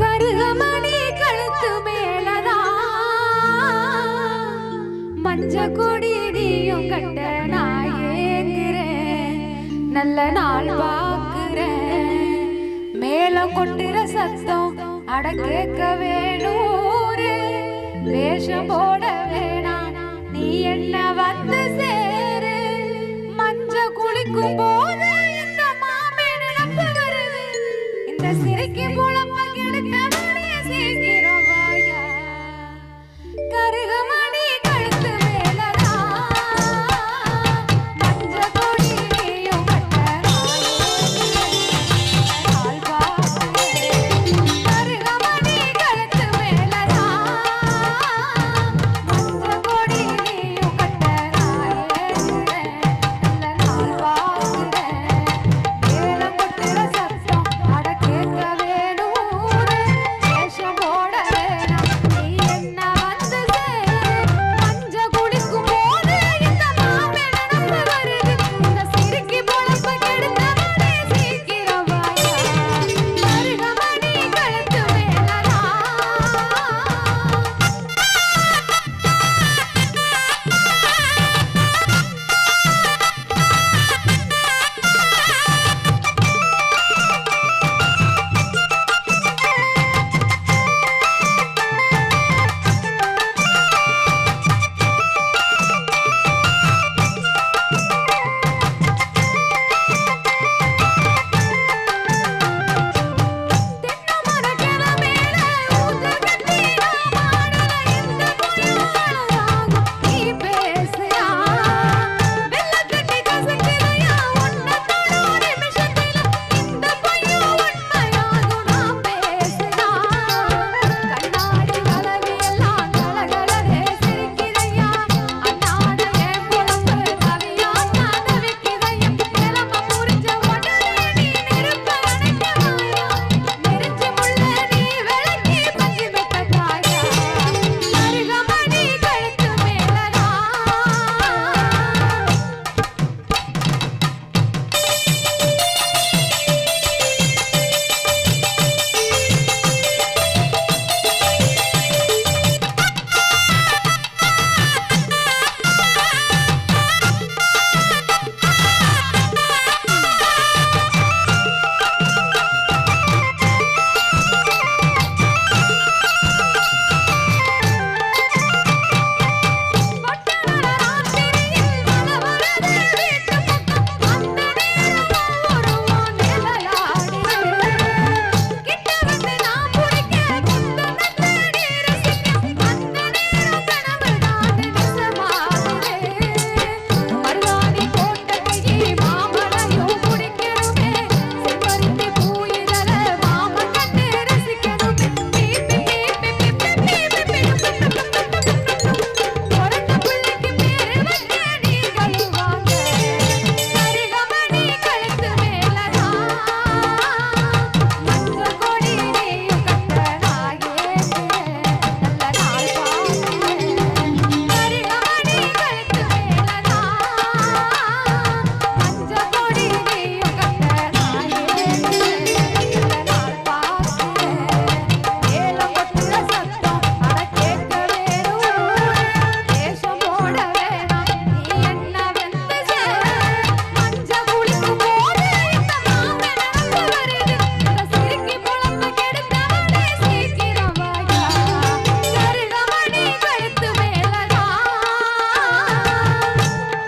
கருகமணி கழுத்து மேலதான் மஞ்ச கொடி கட்ட நான் ஏங்குறேன். நல்ல நாள் பார்க்கிறேன். மேலம் கொட்டுற சத்தம் அட கேட்க வேணூரு. வேஷம் போட வேணாம் நீ என்ன வந்து சேரு? மஞ்ச குளிக்கும் போது சிறைக்கு போல பங்கெடுத்த